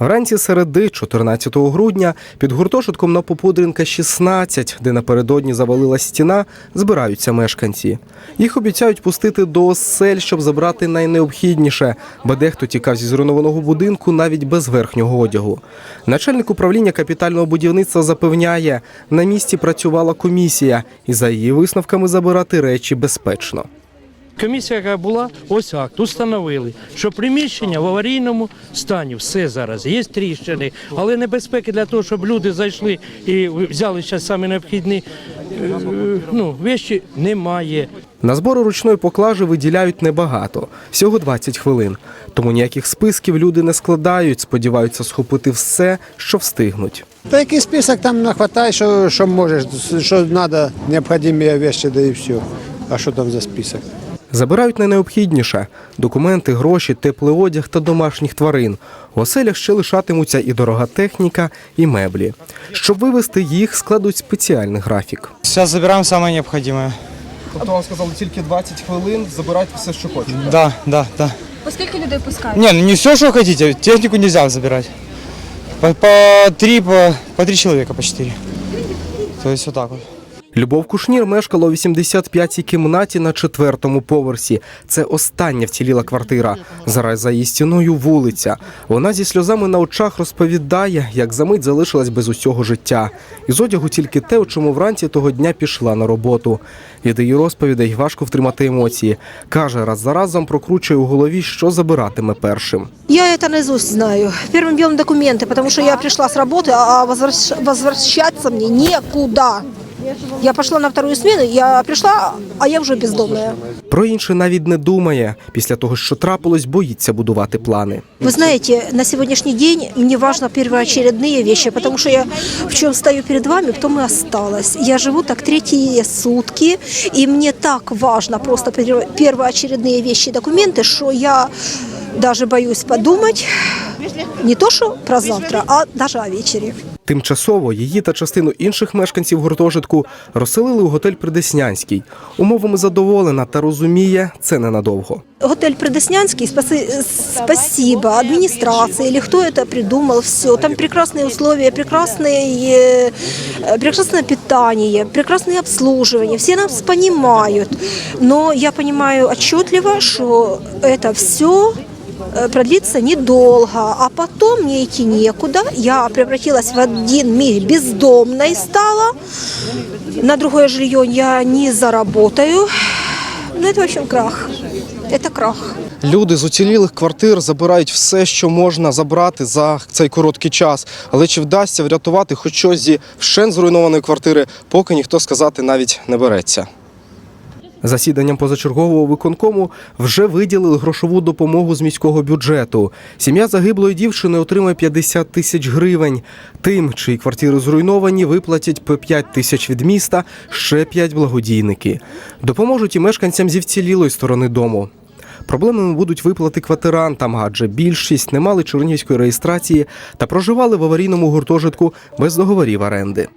Вранці середи, 14 грудня, під гуртожитком на Попудренка 16, де напередодні завалила стіна, збираються мешканці. Їх обіцяють пустити до осель, щоб забрати найнеобхідніше, бо дехто тікав зі зруйнованого будинку навіть без верхнього одягу. Начальник управління капітального будівництва запевняє, на місці працювала комісія, і за її висновками забирати речі безпечно. Комісія, яка була, ось акт, установили, що приміщення в аварійному стані, все зараз, є тріщини, але небезпеки для того, щоб люди зайшли і взяли зараз самі необхідні е, ну, вещі, немає. На збори ручної поклажі виділяють небагато, всього 20 хвилин. Тому ніяких списків люди не складають, сподіваються схопити все, що встигнуть. Та який список там нахватай, що, що можеш, що треба, необхідні речі, да і все. А що там за список? Забирають найнеобхідніше – документи, гроші, теплий одяг та домашніх тварин. У оселях ще лишатимуться і дорога техніка, і меблі. Щоб вивезти їх, складуть спеціальний графік. Сейчас забираем самое необходимое. Тобто вам сказали тільки 20 хвилин, забирайте все, що хочете. Да, да, да. Оскільки людей пускають? Не, ну не все, что хотите. Технику нельзя забирать. По, по три, по, по три человека, по четыре. То есть вот так вот. Любов Кушнір мешкала у 85-й кімнаті на четвертому поверсі. Це остання вціліла квартира. Зараз за її стіною вулиця. Вона зі сльозами на очах розповідає, як за мить залишилась без усього життя. Із одягу тільки те, у чому вранці того дня пішла на роботу. Від її розповідей важко втримати емоції. Каже, раз за разом прокручує у голові, що забиратиме першим. Я это наизусть знаю. Первым делом документы, потому что я пришла с работы, а возвращ- возвращаться мне некуда. Я пошла на вторую смену, я пришла, а я уже бездомная. Про інше навіть не думає. Після того, що трапилось, боїться будувати плани. Вы знаете, на сегодняшний день мне важно первоочередные вещи, потому что я в чем стою перед вами, в том и осталась. Я живу так третьи сутки, и мне так важно просто перво- первоочередные вещи и документы, что я даже боюсь подумать не то, что про завтра, а даже о вечере. Тимчасово її та частину інших мешканців гуртожитку розселили у готель Придеснянський. Умовами задоволена та розуміє, це ненадовго. Готель Предеснянский, спаси- спасибо администрации или кто это придумал, все. Там прекрасные условия, прекрасные, э, прекрасное питание, прекрасное обслуживание. Все нас понимают. Но я понимаю отчетливо, что это все продлится недолго, а потом мне идти некуда. Я превратилась в один миг бездомной стала. На другое жилье я не заработаю. Ну, это, в общем, крах. Это крах. Люди з уцілілих квартир забирають все, що можна забрати за цей короткий час. Але чи вдасться врятувати хоч щось зі вщен зруйнованої квартири, поки ніхто сказати навіть не береться. Засіданням позачергового виконкому вже виділили грошову допомогу з міського бюджету. Сім'я загиблої дівчини отримає 50 тисяч гривень. Тим, чиї квартири зруйновані, виплатять по 5 тисяч від міста, ще 5 благодійники. Допоможуть і мешканцям зі вцілілої сторони дому. Проблемами будуть виплати квартирантам, адже більшість не мали чернігівської реєстрації та проживали в аварійному гуртожитку без договорів оренди.